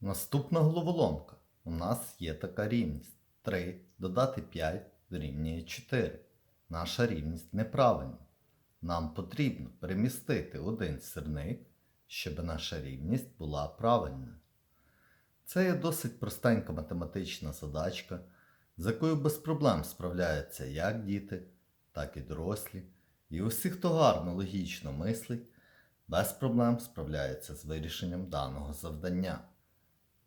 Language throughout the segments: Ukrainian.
Наступна головоломка. У нас є така рівність. 3 додати 5 дорівнює 4. Наша рівність неправильна. Нам потрібно перемістити один сірник, щоб наша рівність була правильною. Це є досить простенька математична задачка, з якою без проблем справляються як діти, так і дорослі. І усі, хто гарно логічно мислить, без проблем справляються з вирішенням даного завдання.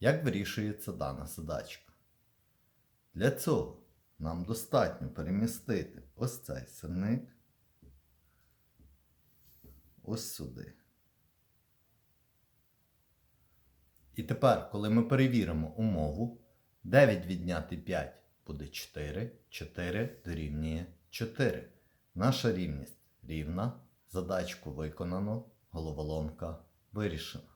Як вирішується дана задачка? Для цього нам достатньо перемістити ось цей сирник ось сюди. І тепер, коли ми перевіримо умову, 9 відняти 5 буде 4, 4 дорівнює 4. Наша рівність рівна, задачку виконано, головоломка вирішена.